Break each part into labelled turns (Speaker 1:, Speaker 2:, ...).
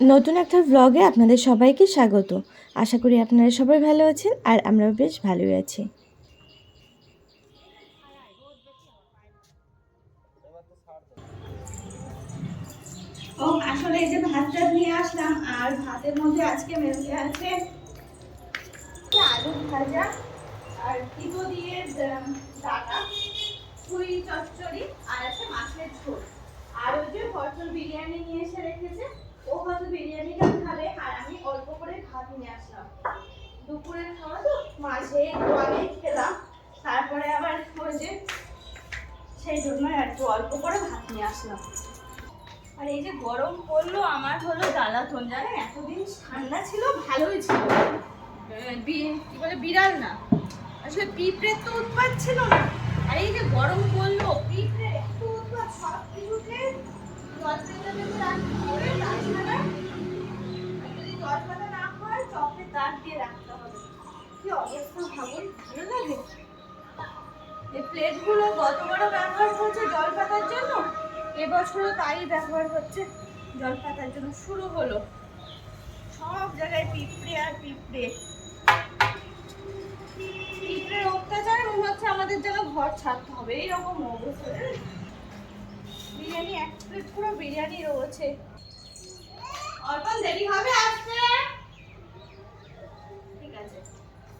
Speaker 1: নতুন একটা ভ্লগে আপনাদের সবাইকে স্বাগত। আশা করি আপনারা সবাই ভালো আছেন আর আমরাও বেশ ভালোই আছি।
Speaker 2: ও, আসলে এই যে ভাতটা নিয়ে আসলাম, আর ভাতের মধ্যে আজকে আছে আলু ভাজা আর দিয়ে ডাটা, পুরি চচ্চড়ি আর আছে মাছের ঝোল। আর ওই যে পটল বিরিয়ানি নিয়ে এসে রেখেছে। ও হয়তো বিরিয়ানিটা খাবে, আর আমি অল্প করে ভাত নিয়ে আসলাম। দুপুরের খাওয়া তো মাঝে একটু আগে খেলাম, তারপরে আবার ওই যে সেই জন্য একটু অল্প করে ভাত নিয়ে আসলাম। আর এই যে গরম পড়ল, আমার হলো জ্বালাতন, জানেন? এতদিন ঠান্ডা ছিল, ভালোই ছিল। কি বলে, বিড়াল না। আসলে পিঁপড়ের তো উৎপাত ছিল না। আর এই যে গরম পড়ল, পিঁপড়ের এত উৎপাত প্লেটগুলো গতবারও ব্যবহার করছে জল পাতার জন্য? এবছরও তাই ব্যবহার হচ্ছে। জল জন্য শুরু হলো। সব জায়গায় পিঁপড়ে আর পিঁপড়ে। পিঁপড়ের অত্যাচারে মনে হচ্ছে আমাদের যেন ঘর ছাড়তে হবে। এইরকম অবস্থা? বিরিয়ানি, এক প্লেট পুরো বিরিয়ানি রয়েছে। অল্প দেরি হবে আসতে? ঠিক আছে।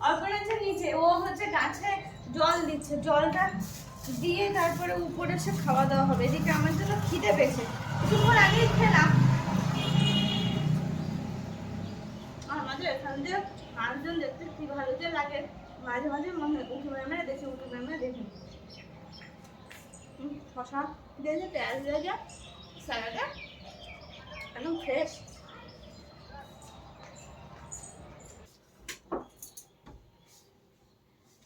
Speaker 2: অর্পণ আছে নিচে, ও হচ্ছে গাছে জল দিচ্ছে, জলটা দিয়ে তারপরে উপরে সে খাওয়া দাওয়া হবে। এদিকে আমার জন্য খিদে পেয়েছে। কিছুক্ষণ আগেই খেলাম। আমাদের এখান দিয়ে মানুষজন দেখতে ভালো যে লাগে। মাঝে মাঝে মনে হয় উঠু মেমে দেখি উঠু মেমে দেখি। শশা? দিয়েছে পেঁয়াজ দিয়েছে স্যালাডে একদম ফ্রেশ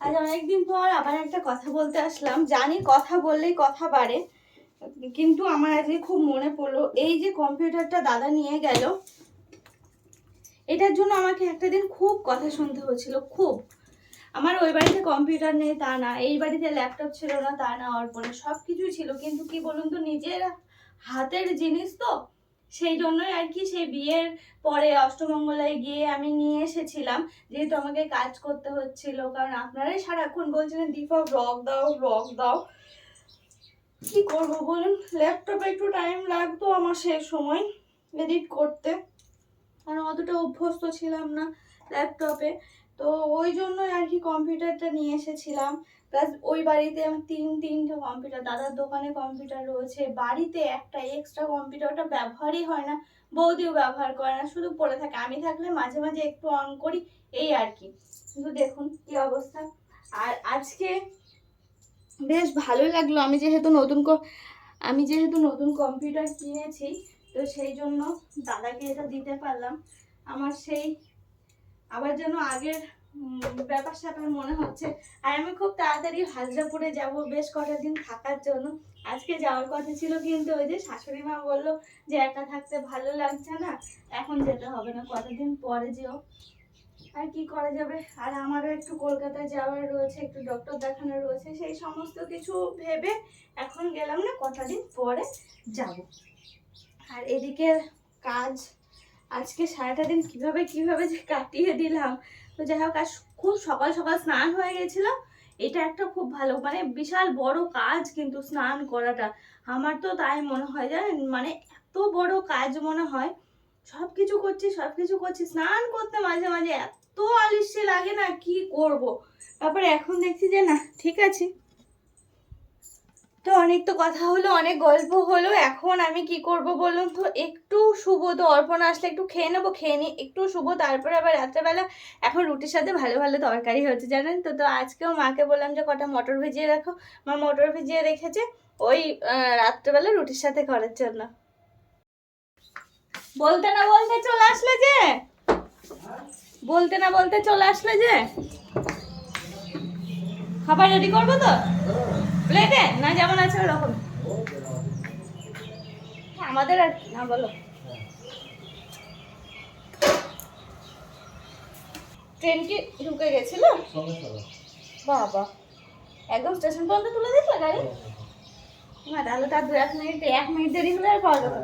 Speaker 2: আজ অনেকদিন পর আবার একটা কথা বলতে আসলাম। জানি কথা বললেই কথা বাড়ে, কিন্তু আমার আজকে খুব মনে পড়ল, এই যে কম্পিউটারটা দাদা নিয়ে গেল, এটার জন্য আমাকে একটা দিন খুব কথা শুনতে হয়েছিল, খুব। আমার ওই বাড়িতে কম্পিউটার নেই, তা না। এই বাড়িতে ল্যাপটপ ছিল না, তা না অর্পণে সব কিছুই ছিল। কিন্তু কি বলুন তো, নিজের হাতের জিনিস তো। সেই জন্যই আর কি সেই বিয়ের পরে অষ্টমঙ্গলায় গিয়ে আমি নিয়ে এসেছিলাম। যেহেতু আমাকে কাজ করতে হচ্ছিল, কারণ আপনারাই সারাক্ষণ বলছিলেন, দীপা ব্লগ দাও ব্লগ দাও। কি করব বলুন? ল্যাপটপে একটু টাইম লাগতো আমার সেই সময় এডিট করতে। কারণ অতটা অভ্যস্ত ছিলাম না ল্যাপটপে। তো ওই জন্যই আর কি কম্পিউটারটা নিয়ে এসেছিলাম। প্লাস ওই বাড়িতে আমার তিন, তিনটে কম্পিউটার, দাদার দোকানে কম্পিউটার রয়েছে। বাড়িতে একটা এক্সট্রা কম্পিউটারটা ব্যবহারই হয় না, বৌদিও ব্যবহার করে না, শুধু পড়ে থাকে। আমি থাকলে মাঝে মাঝে একটু অন করি, এই আর কি। কিন্তু দেখুন কি অবস্থা। আর আজকে বেশ ভালো লাগল। আমি যেহেতু নতুন আমি যেহেতু নতুন কম্পিউটার কিনেছি, তো সেই জন্য দাদাকে এটা দিতে পারলাম। আমার সেই আবার যেন আগের ব্যাপার স্যাপার মনে হচ্ছে। আর আমি খুব তাড়াতাড়ি হাজরাপুরে যাব, বেশ কটা দিন থাকার জন্য। আজকে যাওয়ার কথা ছিল, কিন্তু ওই যে শাশুড়ি মা বলল যে একা থাকতে ভালো লাগছে না, এখন যেতে হবে না, কতদিন পরে যেও। আর কি করা যাবে? আর আমারও একটু কলকাতায় যাওয়ার রয়েছে, একটু ডক্টর দেখানোর রয়েছে, সেই সমস্ত কিছু ভেবে এখন গেলাম না, কটা দিন পরে যাব। আর এদিকে কাজ আজকে সারাটা দিন কীভাবে কীভাবে যে কাটিয়ে দিলাম। তো যাই হোক, আজ খুব সকাল সকাল স্নান হয়ে গেছিল। এটা একটা খুব ভালো মানে বিশাল বড় কাজ কিন্তু স্নান করাটা। আমার তো তাই মনে হয় জানেন মানে এত বড় কাজ মনে হয়। সব কিছু করছি সব কিছু করছি, স্নান করতে মাঝে মাঝে এত আলিস্যে লাগে না কি করব? তারপরে এখন দেখছি যে না, ঠিক আছে। তো অনেক তো কথা হলো, অনেক গল্প হলো। এখন আমি কি করব বলুন তো? একটু শুভ তো অর্পণ আসলে একটু খেয়ে নেব, খেয়ে নিই একটু শুভ, তারপরে আবার রাত্রেবেলা এখন রুটির সাথে ভালো ভালো তরকারি হচ্ছে, জানেন তো? তো আজকেও মাকে বললাম যে কটা মটর ভিজিয়ে রাখো। মা মটর ভিজিয়ে রেখেছে, ওই রাত্রেবেলা রুটির সাথে করার জন্য। বলতে না বলতে চলে আসলে যে? বলতে না বলতে চলে আসলে যে? খাবার রেডি করব তো? প্লেটে না যেমন আছে ওরকম। আমাদের আর না বলো। ট্রেন কি ঢুকে গেছিল? বাবা। একদম স্টেশন পর্যন্ত তুলে দিচ্ছিল গাড়ি? না তাহলে তার দু এক মিনিট এক মিনিট দেরি হলে আর পাওয়া যাবে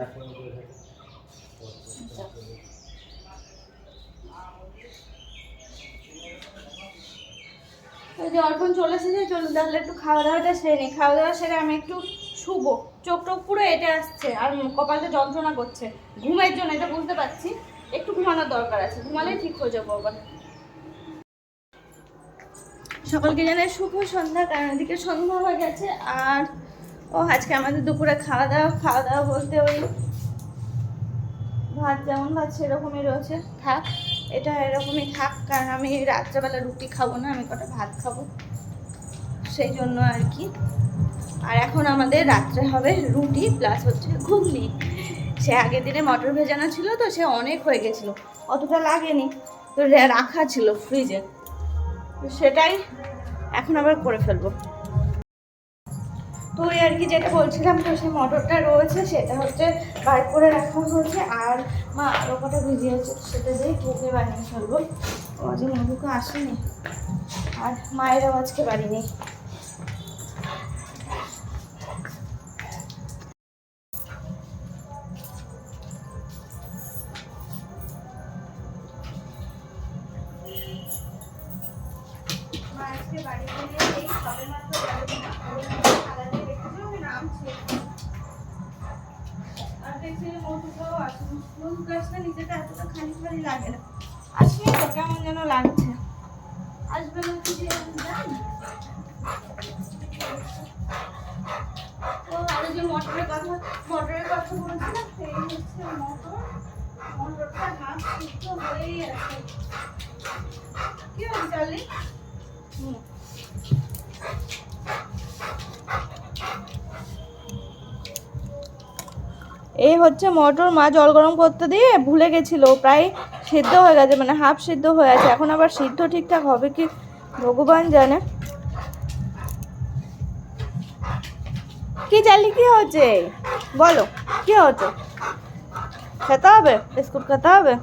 Speaker 2: যে অর্পণ চলে এসেছে চলুন তাহলে একটু খাওয়া দাওয়াটা সেরে নিই। খাওয়া দাওয়া সেরে আমি একটু শুভ চোখ টোক পুরো এটে আসছে আর কপালটা যন্ত্রণা করছে। ঘুমের জন্য, এটা বুঝতে পারছি। একটু ঘুমানোর দরকার আছে। ঘুমালেই ঠিক হয়ে যাব আবার। সকলকে জানাই শুভ সন্ধ্যা। কারণ এদিকে সন্ধ্যা হয়ে গেছে। আর, ও, আজকে আমাদের দুপুরে খাওয়া দাওয়া। খাওয়া দাওয়া বলতে ওই ভাত যেমন ভাত, সেরকমই রয়েছে। থাক। এটা এরকমই থাক, কারণ আমি রাত্রেবেলা রুটি খাব না, আমি কটা ভাত খাব। সেই জন্য আর কি। আর এখন আমাদের রাত্রে হবে রুটি প্লাস হচ্ছে ঘুগনি। সে আগের দিনে মটর ভেজানো ছিল তো, সে অনেক হয়ে গেছিল। অতটা লাগেনি, তো রাখা ছিল ফ্রিজে তো সেটাই এখন আবার করে ফেলব। ওই আর কি যেটা বলছিলাম তো, সেই মটরটা রয়েছে, সেটা হচ্ছে বার করে রাখা হয়েছে আর মা আরও কটা ভিজিয়েছে সেটা দিয়ে ঢুকে বানিয়ে ফেলব। আজকে মধুকে আসেনি, আর মায়েরাও আজকে বাড়ি নেই। এই হচ্ছে মটর, মা জল গরম করতে দিয়ে ভুলে গেছিল, প্রায় সিদ্ধ হয়ে গেছে মানে হাফ সিদ্ধ হয়ে আছে, এখন আবার সিদ্ধ ঠিকঠাক হবে কি ভগবান জানে। কি চালি কি হচ্ছে? বলো, কি হচ্ছে? খেতে হবে বিস্কুট খেতে হবে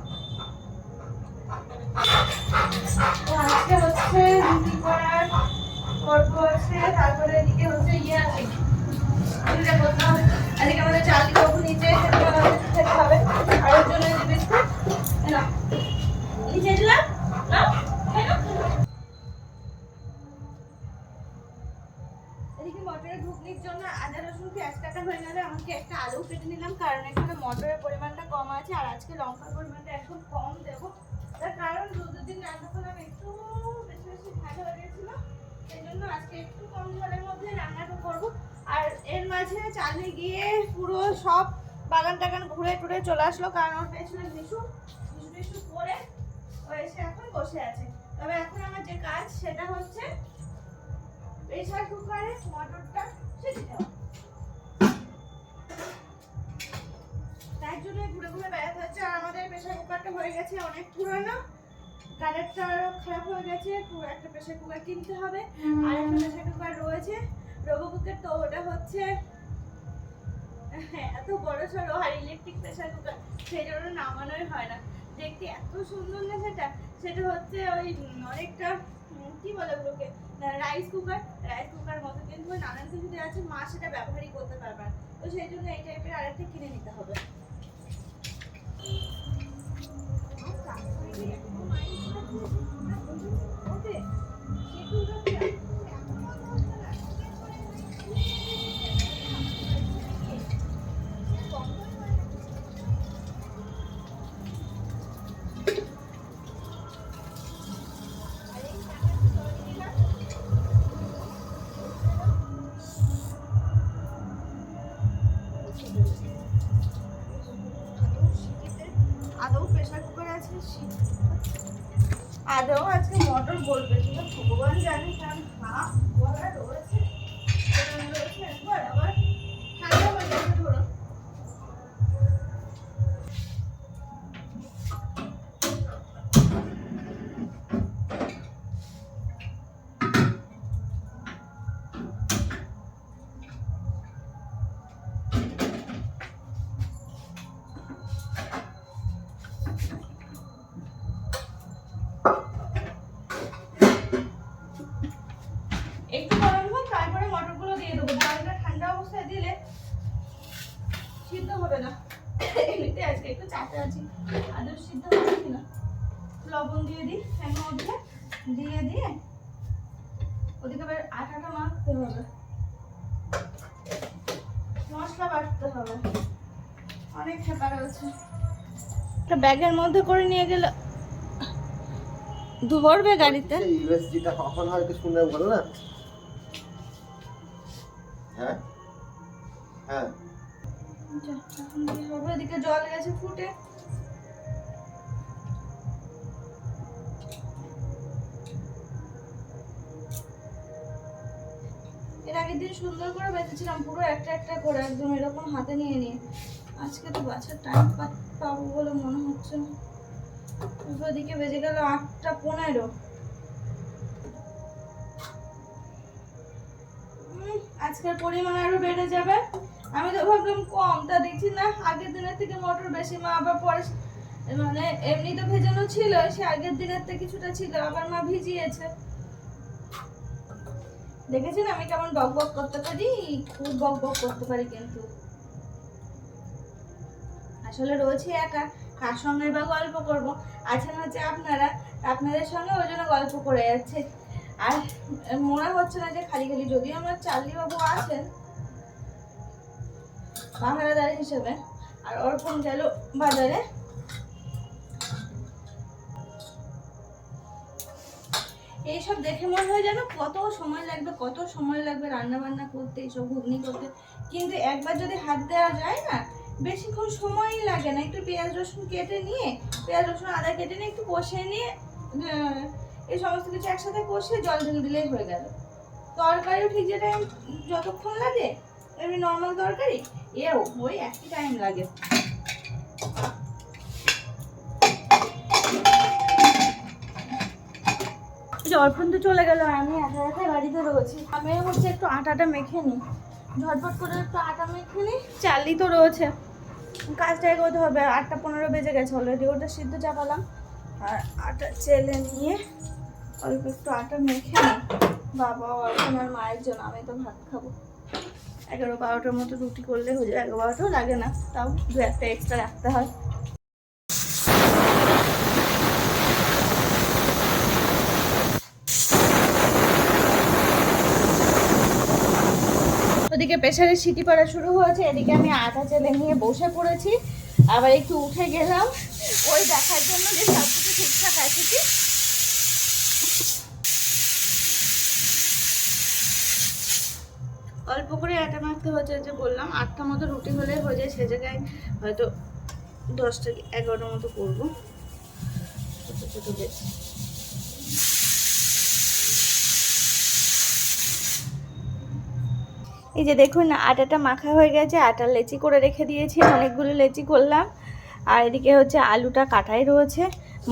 Speaker 2: তারপরে ইয়ে আছে বিস্কুট। নিচে দিলাম এদিকে মটরের ঘুগনির জন্য আদা রসুন, পেঁয়াজ কাটা হয়ে গেলে আমাকে একটা আলু কেটে নিলাম, কারণ এখানে মটরের আছে, আর আজকে লঙ্কার পরিমাণটা একদম কম দেবো তার কারণ দু দুদিন রান্না করলাম, একটু বেশি বেশি ভালো হয়ে গেছিল। সেই জন্য আজকে একটু কম জলের মধ্যে রান্নাটা করব। আর এর মাঝে চালে গিয়ে পুরো সব বাগান টাগান ঘুরে টুরে চলে আসলো, কারণ ওর পেছনে বিশু বিশু বিশু করে ও এসে এখন বসে আছে। তবে এখন আমার যে কাজ, সেটা হচ্ছে প্রেসার কুকারে মটরটা সেটে দেওয়া। জন্য ঘুরে ঘুরে বেড়াতে হচ্ছে। আর আমাদের প্রেসার কুকারটা হয়ে গেছে অনেক পুরনো। কালারটা আরও খারাপ হয়ে গেছে একটা প্রেসার কুকার কিনতে হবে। আর একটা প্রেসার কুকার রয়েছে। রোবো কুকার তো ওটা হচ্ছে হ্যাঁ, এত বড় সড়ো আর ইলেকট্রিক প্রেসার কুকার সেই জন্য নামানোই হয় না। দেখতে এত সুন্দর না সেটা? সেটা হচ্ছে ওই অনেকটা কি বলে ওগুলোকে? Rice cooker. রাইস কুকার মতো কিন্তু নানান কিছু দেওয়া আছে মা সেটা ব্যবহারই করতে পারবে না। তো সেই জন্য এই টাইপের আরেকটা কিনে নিতে হবে। আদৌ মটর ওদিকে এবার আটাটা মাখতে হবে। মশলা বাটতে হবে। অনেক রয়েছে একটা ব্যাগের মধ্যে করে নিয়ে গেলে ধরবে গাড়িতে।
Speaker 3: ইউএসজিটা কখন হয় একটু শুনে বলো না। হ্যাঁ? হ্যাঁ।
Speaker 2: যা, হবে? এদিকে জল গেছে ফুটে। সুন্দর করে বেঁচেছিলাম পুরো একটা একটা করে একদম এরকম হাতে নিয়ে নিয়ে। আজকে তো বাছার টাইম পাবো বলে মনে হচ্ছে না। ওদিকে বেজে গেল আটটা পনেরো। আজকের পরিমাণ আরও বেড়ে যাবে। আমি তো ভাবলাম কম তা দেখছি না আগের দিনের থেকে মটর বেশি মা আবার পরে মানে এমনি তো ভেজানো ছিল সে আগের দিনের থেকে কিছুটা ছিল আবার মা ভিজিয়েছে। দেখেছেন? আমি কেমন বক বক করতে পারি? খুব বক বক করতে পারি কিন্তু। আসলে রয়েছে একা। কার সঙ্গে বা গল্প করব? আছেন হচ্ছে আপনারা। আপনাদের সঙ্গে ওই জন্য গল্প করে যাচ্ছে। আর মনে হচ্ছে না যে খালি খালি যদি আমার চার্লি বাবু আছেন পাহারাদার হিসেবে, আর অর্পণ গেল বাজারে এইসব দেখে মনে হয় যেন কত সময় লাগবে, কত সময় লাগবে রান্না বান্না করতে, এইসব ঘুগনি করতে। কিন্তু একবার যদি হাত দেওয়া যায় না, বেশিক্ষণ সময়ই লাগে না। একটু পেঁয়াজ রসুন কেটে নিয়ে, পেঁয়াজ রসুন আদা কেটে নিয়ে একটু কষিয়ে নিয়ে এই সমস্ত কিছু একসাথে কষিয়ে জল ঢেলে দিলেই হয়ে গেল। তরকারিও ঠিক যে টাইম যতক্ষণ লাগে, এমনি নর্মাল তরকারি, এও ওই একই টাইম লাগে। এই তো চলে গেল আমি একা একা বাড়িতে রয়েছি আমি হচ্ছে একটু আটাটা মেখে নিই ঝটপট করে একটু আটা মেখে নিই চালই তো রয়েছে। কাজটা এগোতে হবে। আটটা পনেরো বেজে গেছে অলরেডি ওটা সিদ্ধ চাপালাম। আর আটা চেলে নিয়ে অল্প একটু আটা মেখে নিই বাবা অর্পণ আর মায়ের জন্য। আমি তো ভাত খাব। এগারো বারোটার মতো রুটি করলে হয়ে যায়। এগারো বারোটাও লাগে না। তাও দু একটা এক্সট্রা রাখতে হয়। প্রেশারে সিটি পড়া শুরু হয়েছে, এদিকে আমি আটা চেলে নিয়ে বসে পড়েছি। আবার একটু উঠে গেলাম। ওই দেখার জন্য যে সব কিছু ঠিকঠাক আছে কি? অল্প করে আটা মাখতে হচ্ছে যে বললাম, আটটা মতো রুটি হলে হয়ে যায়, সে জায়গায় হয়তো দশটা এগারোটার মতো করব। ছোটো ছোটো এই যে দেখুন, আটাটা মাখা হয়ে গেছে, আটা লেচি করে রেখে দিয়েছি অনেকগুলো লেচি করলাম। আর এদিকে হচ্ছে আলুটা কাটাই রয়েছে,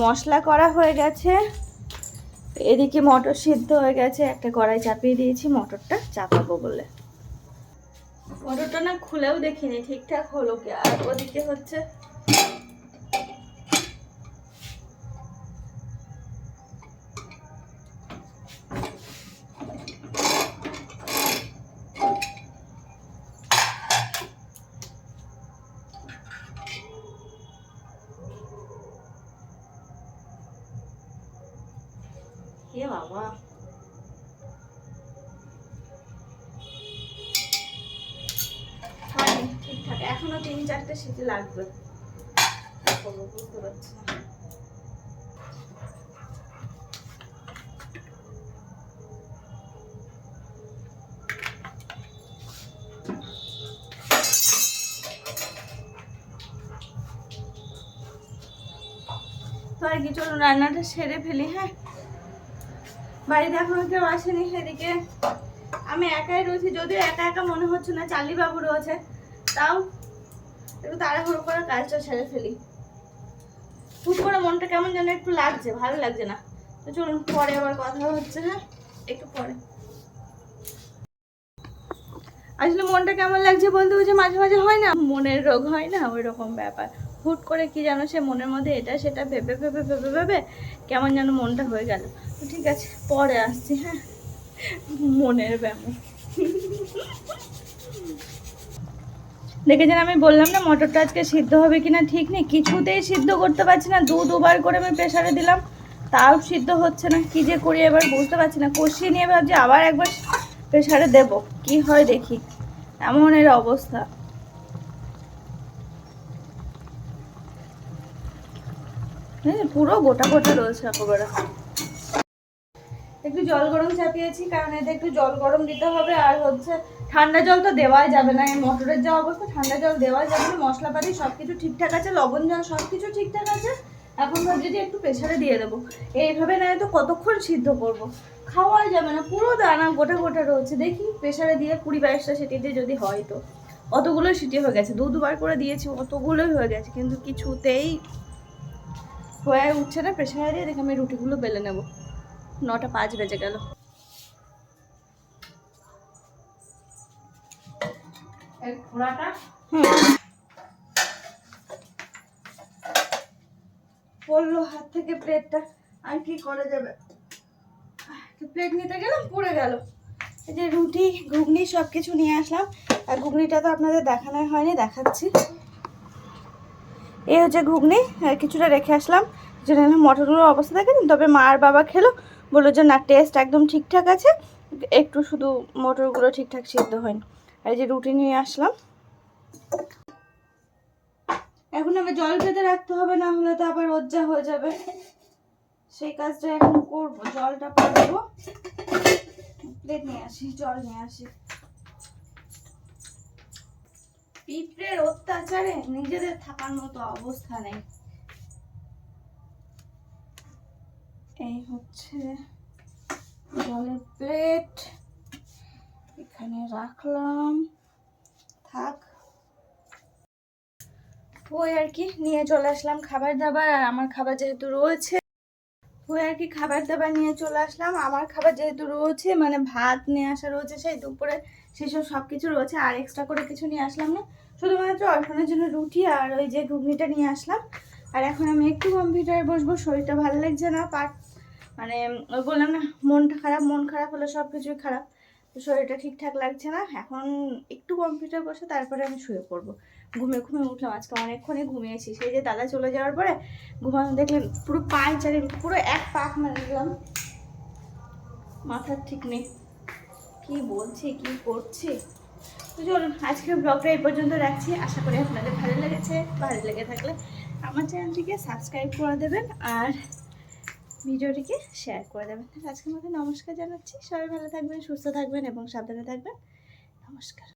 Speaker 2: মশলা করা হয়ে গেছে। এদিকে মটর সিদ্ধ হয়ে গেছে, একটা কড়াই চাপিয়ে দিয়েছি, মটরটা চাপাবো বলে। মটরটা না খুলেও দেখিনি, ঠিকঠাক হলো কি আর? ওদিকে হচ্ছে সিটি লাগবে? বুঝতে রান্নাটা সেরে ফেলি হ্যাঁ? বাড়িতে এখনও কেউ আসেনি সেদিকে। আমি একাই রয়েছি, যদিও একা একা মনে হচ্ছে না চালি বাবু রয়েছে। তাও একটু তাড়াহুড়ো করে কাজটা সেরে ফেলি। হুট করে মনটা কেমন যেন একটু লাগছে, ভালো লাগছে না। তো চলুন, পরে আবার কথা হচ্ছে হ্যাঁ? একটু পরে। আসলে মনটা কেমন লাগছে বলতে যে মাঝে মাঝে হয় না, মনের রোগ হয় না ওই রকম ব্যাপার। হুট করে কি যেন সে মনের মধ্যে এটা সেটা ভেবে ভেবে ভেবে ভেবে কেমন যেন মনটা হয়ে গেল। ঠিক আছে, পরে আসছি হ্যাঁ? মনের ব্যায়াম। দেখেছেন, আমি বললাম না মটরটা আজকে সিদ্ধ হবে কিনা ঠিক নেই, কিছুতেই সিদ্ধ করতে পারছি না, দু, দুবার করে আমি প্রেসারে দিলাম, তাও সিদ্ধ হচ্ছে না, কি যে করি এবার বুঝতে পারছি না, কষিয়ে নিয়ে ভাবছি আবার একবার প্রেসারে দেব, কি হয় দেখি, এমন এর অবস্থা। পুরো গোটা গোটা রয়েছে একেবারে একটু জল গরম চাপিয়েছি, কারণ এতে একটু জল গরম দিতে হবে, আর হচ্ছে ঠান্ডা জল তো দেওয়াই যাবে না। এই মটরের যা অবস্থা, ঠান্ডা জল দেওয়াই যাবে না, মশলাপাতি সব কিছু ঠিকঠাক আছে, লবণ জল সব কিছু ঠিকঠাক আছে। এখন ভাবছি যে একটু প্রেশারে দিয়ে দেবো। এইভাবে না তো কতক্ষণ সিদ্ধ করব। খাওয়াই যাবে না, পুরো দানা গোটা গোটা রয়েছে। দেখি প্রেশারে দিয়ে কুড়ি বাইশটা সিটিতে যদি হয় তো। অতগুলো সিটি হয়ে গেছে দু দুবার করে দিয়েছি, অতগুলোই হয়ে গেছে, কিন্তু কিছুতেই হয়ে উঠছে না। প্রেশারে দিয়ে দেখে আমি রুটিগুলো বেলে নেব। নটা পাঁচ বেজে গেল। পড়ল হাত থেকে প্লেটটা। আর কি করা যাবে? প্লেট নিতে গেলাম, পড়ে গেল। এই যে রুটি, ঘুগনি সব কিছু নিয়ে আসলাম। আর ঘুগনিটা তো আপনাদের দেখানোই হয়নি, দেখাচ্ছি। এই হচ্ছে ঘুগনি কিছুটা রেখে আসলাম। যেটা মটরগুলোর অবস্থা দেখেন তবে মা আর বাবা খেলো বলল যে, না টেস্ট একদম ঠিকঠাক আছে, একটু শুধু মটরগুলো ঠিকঠাক সিদ্ধ হয়নি। আর এই যে রুটি নিয়ে আসলাম। এখন আবার জল পেতে রাখতে হবে, না হলে তো আবার রজ্জা হয়ে যাবে। সেই কাজটা এখন করব, জলটা পাঠাবো প্লেট নিয়ে আসি, জল নিয়ে আসি। পিঁপড়ের অত্যাচারে নিজেদের থাকার মতো অবস্থা নেই। এই হচ্ছে জলের প্লেট। এখানে রাখলাম। থাক। ওই আর কি, নিয়ে চলে আসলাম খাবার দাবার আর আমার খাবার যেহেতু রয়েছে, ওই আর কি খাবার দাবার নিয়ে চলে আসলাম। আমার খাবার যেহেতু রয়েছে মানে ভাত নিয়ে আসা রয়েছে, সেই দুপুরে সেসব সব কিছু রয়েছে। আর এক্সট্রা করে কিছু নিয়ে আসলাম না। শুধুমাত্র অর্পণের জন্য রুটি আর ওই যে ঘুগনিটা নিয়ে আসলাম। আর এখন আমি একটু কম্পিউটারে বসবো, শরীরটা ভালো লাগছে না, পাট মানে বললাম না মনটা খারাপ, মন খারাপ হলে সব কিছুই খারাপ। তো শরীরটা ঠিকঠাক লাগছে না, এখন একটু কম্পিউটার বসে, তারপরে আমি শুয়ে পড়ব। ঘুমিয়ে ঘুমিয়ে উঠলাম, আজকে অনেকক্ষণই ঘুমিয়েছি। সেই যে দাদা চলে যাওয়ার পরে ঘুমানো দেখলেন, পুরো পায়ে চারি পুরো এক পাক মেরে দিলাম। মাথার ঠিক নেই, কি বলছি, কি করছি? তো চলুন, আজকের ব্লগটা এই পর্যন্ত রাখছি। আশা করি আপনাদের ভালো লেগেছে। ভালো লেগে থাকলে আমার চ্যানেলটিকে সাবস্ক্রাইব করে দেবেন, আর ভিডিওটিকে শেয়ার করে দেবেন। আজকের মতো নমস্কার জানাচ্ছি। সবাই ভালো থাকবেন, সুস্থ থাকবেন এবং সাবধানে থাকবেন। নমস্কার।